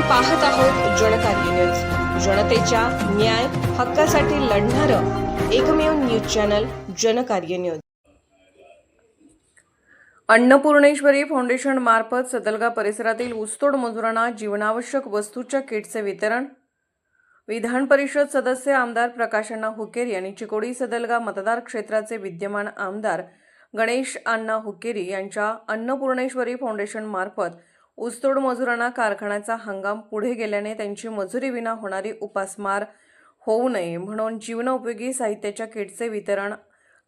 पाहत आहोत जनकार्य न्यूज जनतेच्या न्याय हक्कासाठी लढणारं एकमेव news channel Janakarya news Annapurneshwari foundation मार्फत सदलगा परिसरातील ऊसतोड मजुरांना जीवनावश्यक वस्तूच्या किटचे वितरण. विधान परिषद सदस्य आमदार प्रकाश अण्णा हुकेरी यांनी चिकोडी सदलगा मतदार क्षेत्राचे विद्यमान आमदार गणेश अण्णा हुकेरी यांच्या अन्नपूर्णेश्वरी फाउंडेशन मार्फत ऊसतोड मजुरांना कारखान्याचा हंगाम पुढे गेल्याने त्यांची मजुरी विना होणारी उपासमार होऊ नये म्हणून जीवनोपयोगी साहित्याच्या किटचे वितरण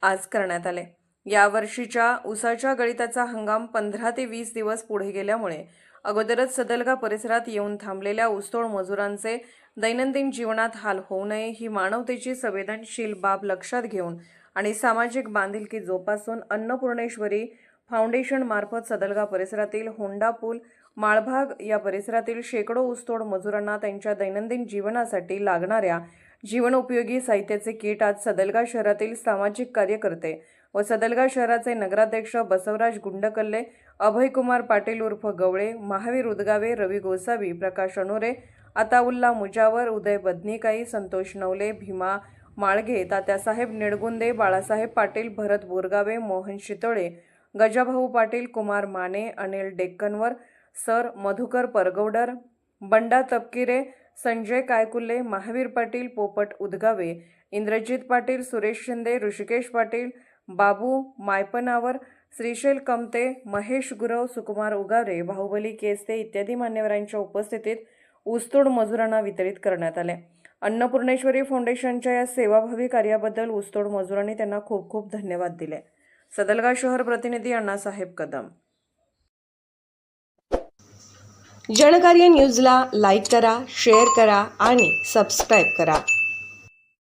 आज करण्यात आले. यावर्षीच्या ऊसाच्या गळिताचा हंगाम पंधरा ते वीस दिवस पुढे गेल्यामुळे अगोदरच सदलगा परिसरात येऊन थांबलेल्या ऊसतोड मजुरांचे दैनंदिन जीवनात हाल होऊ नये ही मानवतेची संवेदनशील बाब लक्षात घेऊन आणि सामाजिक बांधिलकी जोपासून अन्नपूर्णेश्वरी फाउंडेशनमार्फत सदलगा परिसरातील होंडा पूल माळभाग या परिसरातील शेकडो ऊसतोड मजुरांना त्यांच्या दैनंदिन जीवनासाठी लागणाऱ्या जीवनोपयोगी साहित्याचे किट आज सदलगा शहरातील सामाजिक कार्यकर्ते व सदलगा शहराचे नगराध्यक्ष बसवराज गुंडकल्ले अभयकुमार पाटील उर्फ गवळे महावीर उदगावे रवी गोसावी प्रकाश अनोरे अताउल्ला मुजावर उदय बदनिकाई संतोष नवले भीमा माळगे तात्यासाहेब निडगुंदे बाळासाहेब पाटील भरत बोरगावे मोहन शितळे गजाभाऊ पाटील कुमार माने अनिल डेक्कनवर सर मधुकर परगौडर बंडा तपकिरे संजय कायकुल्ले महावीर पाटील पोपट उदगावे इंद्रजित पाटील सुरेश शिंदे ऋषिकेश पाटील बाबू मायपनावर श्रीशैल कमते महेश गुरव सुकुमार उगारे बाहुबली केसते इत्यादी मान्यवरांच्या उपस्थितीत ऊसतोड मजुरांना वितरित करण्यात आले. अन्नपूर्णेश्वरी फाउंडेशनच्या या सेवाभावी कार्याबद्दल ऊसतोड मजुरांनी त्यांना खूप खूप धन्यवाद दिले. सदलगा शहर प्रतिनिधी अण्णासाहेब कदम. जनकार्य न्यूजला लाईक करा शेअर करा आणि सबस्क्राईब करा.